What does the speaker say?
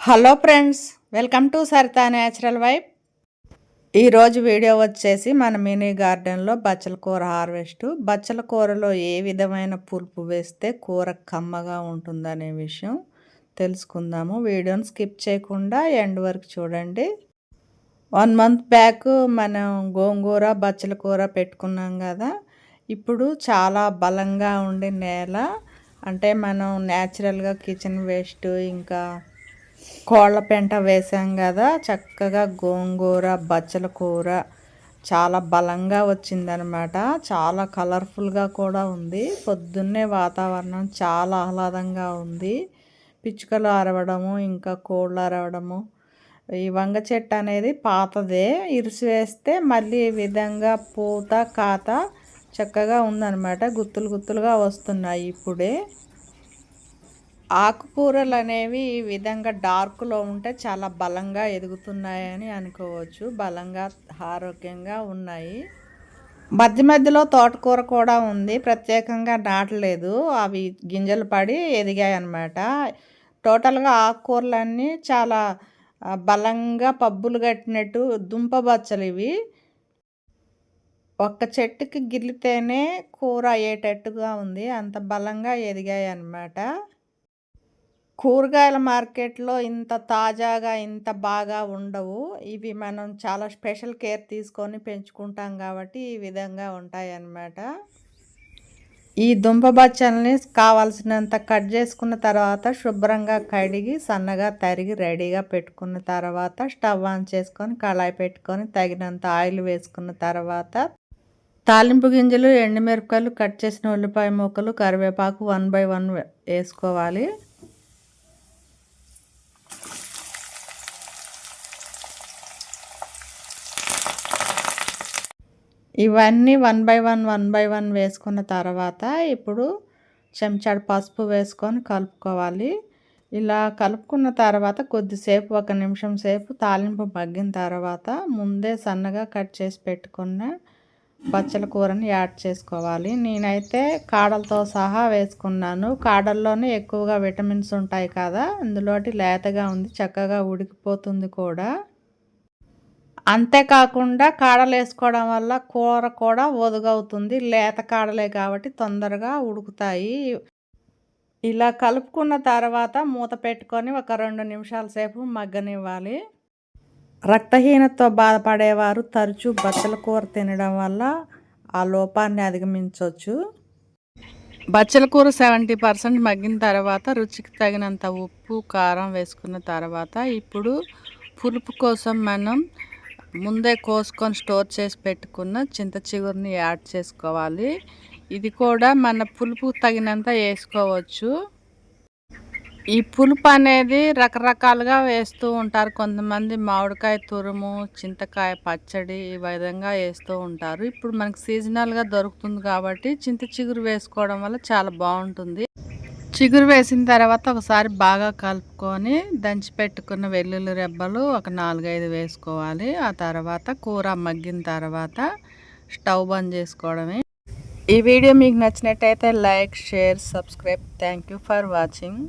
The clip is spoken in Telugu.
Hello friends welcome to Saritha natural vibe. ఈరోజు వీడియో వచ్చేసి మన మినీ గార్డెన్లో బచ్చల కూర హార్వెస్ట్. బచ్చల కూరలో ఏ విధమైన పులుపు వేస్తే కూర కమ్మగా ఉంటుందనే విషయం తెలుసుకుందాము. వీడియోని స్కిప్ చేయకుండా ఎండ్ వరకు చూడండి. వన్ మంత్ బ్యాక్ మనం గోంగూర బచ్చల కూర పెట్టుకున్నాం కదా. ఇప్పుడు చాలా బలంగా ఉండే నేల అంటే మనం న్యాచురల్గా కిచెన్ వేస్ట్ ఇంకా కోళ్ళ పెంట వేసాం కదా చక్కగా గోంగూర బచ్చల కూర చాలా బలంగా వచ్చిందనమాట. చాలా కలర్ఫుల్గా కూడా ఉంది. పొద్దున్నే వాతావరణం చాలా ఆహ్లాదంగా ఉంది. పిచ్చుకలు అరవడము ఇంకా కోళ్ళు అరవడము. ఈ వంగ చెట్టు అనేది పాతదే. ఇరుసు వేస్తే మళ్ళీ ఈ విధంగా పూత కాత చక్కగా ఉందన్నమాట గుత్తులు గుత్తులుగా వస్తున్నాయి ఇప్పుడే. ఆకుకూరలు అనేవి ఈ విధంగా డార్క్లో ఉంటే చాలా బలంగా ఎదుగుతున్నాయని అనుకోవచ్చు. బలంగా ఆరోగ్యంగా ఉన్నాయి. మధ్య మధ్యలో తోటకూర కూడా ఉంది. ప్రత్యేకంగా నాటలేదు. అవి గింజలు పడి ఎదిగాయి అన్నమాట టోటల్గా ఆకుకూరలన్నీ చాలా బలంగా పబ్బులు కట్టినట్టు దుంప బచ్చలు ఇవి. ఒక్క చెట్టుకి గిల్లితేనే కూర అయ్యేటట్టుగా ఉంది. అంత బలంగా ఎదిగాయి అన్నమాట కూరగాయల మార్కెట్లో ఇంత తాజాగా ఇంత బాగా ఉండవు. ఇవి మనం చాలా స్పెషల్ కేర్ తీసుకొని పెంచుకుంటాం కాబట్టి ఈ విధంగా ఉంటాయి అన్నమాట ఈ దుంప బచ్చల్ని కావాల్సినంత కట్ చేసుకున్న తర్వాత శుభ్రంగా కడిగి సన్నగా తరిగి రెడీగా పెట్టుకున్న తర్వాత స్టవ్ ఆన్ చేసుకొని కళాయి పెట్టుకొని తగినంత ఆయిల్ వేసుకున్న తర్వాత తాలింపు గింజలు ఎండుమిరపకాయలు కట్ చేసిన ఉల్లిపాయ ముక్కలు కరివేపాకు వన్ బై వన్ వేసుకోవాలి. ఇవన్నీ one by one one by one వేసుకున్న తర్వాత ఇప్పుడు చెంచాడు పసుపు వేసుకొని కలుపుకోవాలి. ఇలా కలుపుకున్న తర్వాత కొద్దిసేపు ఒక నిమిషం సేపు తాలింపు మగ్గిన తర్వాత ముందే సన్నగా కట్ చేసి పెట్టుకున్న బచ్చల కూరని యాడ్ చేసుకోవాలి. నేనైతే కాడలతో సహా వేసుకున్నాను. కాడల్లోనే ఎక్కువగా విటమిన్స్ ఉంటాయి కదా అందులోటి లేతగా ఉంది చక్కగా ఉడికిపోతుంది కూడా. అంతేకాకుండా కాడలు వేసుకోవడం వల్ల కూర కూడా ఒదుగవుతుంది. లేత కాడలే కాబట్టి తొందరగా ఉడుకుతాయి. ఇలా కలుపుకున్న తర్వాత మూత పెట్టుకొని ఒక రెండు నిమిషాల సేపు మగ్గనివ్వాలి. రక్తహీనతతో బాధపడేవారు తరచూ బచ్చల కూర తినడం వల్ల ఆ లోపాన్ని అధిగమించవచ్చు. బచ్చల కూర సెవెంటీ పర్సెంట్ మగ్గిన తర్వాత రుచికి తగినంత ఉప్పు కారం వేసుకున్న తర్వాత ఇప్పుడు పులుపు కోసం మనం ముందే కోసుకొని స్టోర్ చేసి పెట్టుకున్న చింత చిగురిని యాడ్ చేసుకోవాలి. ఇది కూడా మన పులుపు తగినంత వేసుకోవచ్చు. ఈ పులుపు అనేది రకరకాలుగా వేస్తూ ఉంటారు. కొంతమంది మామిడికాయ తురుము చింతకాయ పచ్చడి ఈ విధంగా వేస్తూ ఉంటారు. ఇప్పుడు మనకు సీజనల్గా దొరుకుతుంది కాబట్టి చింత చిగురు వేసుకోవడం వల్ల చాలా బాగుంటుంది. చిగురు వేసిన తర్వాత ఒకసారి బాగా కలుపుకొని దంచి పెట్టుకున్న వెల్లుల్లి రెబ్బలు ఒక నాలుగైదు వేసుకోవాలి. ఆ తర్వాత కూర మగ్గిన తర్వాత స్టవ్ బంద్ చేసుకోవడమే. ఈ వీడియో మీకు నచ్చినట్టయితే like share subscribe. Thank for watching.